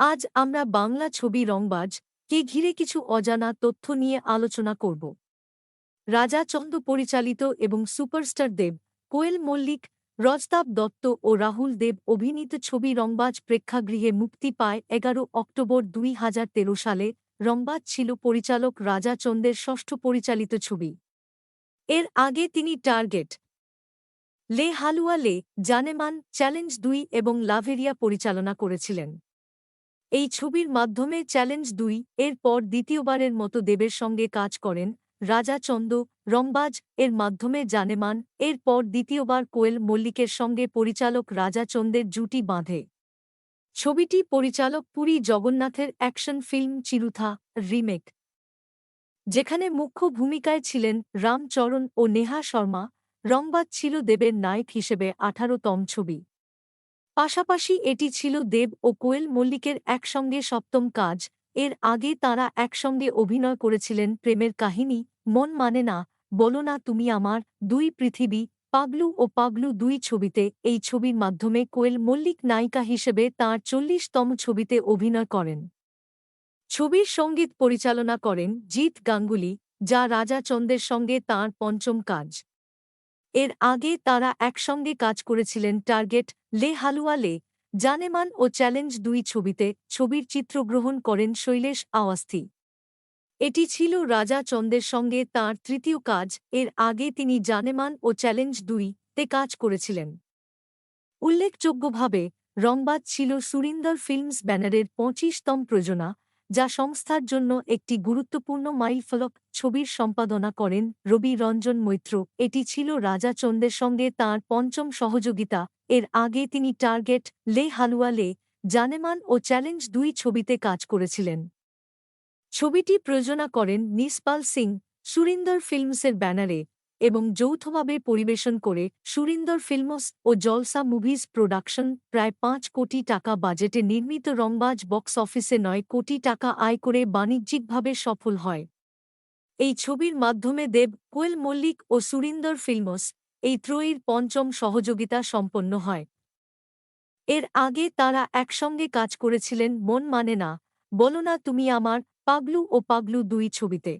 আজ আমরা বাংলা ছবি রংবাজ, কে ঘিরে কিছু অজানা তথ্য নিয়ে আলোচনা করব। রাজা চন্দ পরিচালিত এবং সুপারস্টার দেব কোয়েল মল্লিক রজতাব দত্ত ও রাহুল দেব অভিনীত ছবি রংবাজ প্রেক্ষাগৃহে মুক্তি পায় এগারো অক্টোবর দুই হাজার তেরো সালে। রংবাজ ছিল পরিচালক রাজা চন্দের ষষ্ঠ পরিচালিত ছবি। এর আগে তিনি টার্গেট, লে হালুয়া লে জানেমান চ্যালেঞ্জ দুই এবং লাভেরিয়া পরিচালনা করেছিলেন। এই ছবির মাধ্যমে চ্যালেঞ্জ দুই, এর পর দ্বিতীয়বারের মতো দেবের সঙ্গে কাজ করেন রাজা চন্দ রংবাজ, এর মাধ্যমে জানেমান, এর পর দ্বিতীয়বার কোয়েল মল্লিকের সঙ্গে পরিচালক রাজা চন্দের জুটি বাঁধে। ছবিটি পরিচালক পুরী জগন্নাথের অ্যাকশন ফিল্ম চিরুথা রিমেক। যেখানে মুখ্য ভূমিকায় ছিলেন রামচরণ ও নেহা শর্মা, রংবাজ ছিল দেবের নায়ক হিসেবে আঠারোতম ছবি। পাশাপাশি এটি ছিল দেব ও কোয়েল মল্লিকের একসঙ্গে সপ্তম কাজ। এর আগে তাঁরা একসঙ্গে অভিনয় করেছিলেন প্রেমের কাহিনী, মন মানে না, বলো না তুমি আমার দুই পৃথিবী, পাগলু ও পাগলু দুই ছবিতে। এই ছবির মাধ্যমে কোয়েল মল্লিক নায়িকা হিসেবে তাঁর চল্লিশতম ছবিতে অভিনয় করেন। ছবির সংগীত পরিচালনা করেন জিৎ গাঙ্গুলি, যা রাজা চন্দের সঙ্গে তাঁর পঞ্চম কাজ। এর আগে তারা একসঙ্গে কাজ করেছিলেন টার্গেট লে হালুয়া লে। জানেমান ও চ্যালেঞ্জ দুই ছবিতে ছবির চিত্রগ্রহণ করেন শৈলেশ আওয়াস্তি এটি ছিল রাজা চন্দের সঙ্গে তাঁর তৃতীয় কাজ। এর আগে তিনি জানেমান ও চ্যালেঞ্জ দুই তে কাজ করেছিলেন। উল্লেখযোগ্যভাবে রংবাজ ছিল সুরিন্দর ফিল্মস ব্যানারের পঁচিশতম প্রযোজনা। যা সংস্থার জন্য একটি গুরুত্বপূর্ণ মাইলফলক ছবির সম্পাদনা করেন রবি রঞ্জন মৈত্র। এটি ছিল রাজা চন্দের সঙ্গে তাঁর পঞ্চম সহযোগিতা। এর আগে তিনি টার্গেট লে হালুয়া লে, জানেমান ও চ্যালেঞ্জ দুই ছবিতে কাজ করেছিলেন। ছবিটি প্রযোজনা করেন নিসপাল সিং সুরিন্দর ফিল্মসের ব্যানারে। এবং যৌথভাবে পরিবেশন করে সুরিন্দর ফিল্মস ও জলসা মুভিজ প্রোডাকশন প্রায় পাঁচ কোটি টাকা বাজেটে নির্মিত রংবাজ বক্স অফিসে নয় কোটি টাকা আয় করে বাণিজ্যিকভাবে সফল হয়। এই ছবির মাধ্যমে দেব কোয়েল মল্লিক ও সুরিন্দর ফিল্মস এই ত্রয়ীর পঞ্চম সহযোগিতা সম্পন্ন হয়। এর আগে তারা একসঙ্গে কাজ করেছিলেন মন মানে না, বলো না তুমি আমার পাগলু ও পাগলু দুই ছবিতে।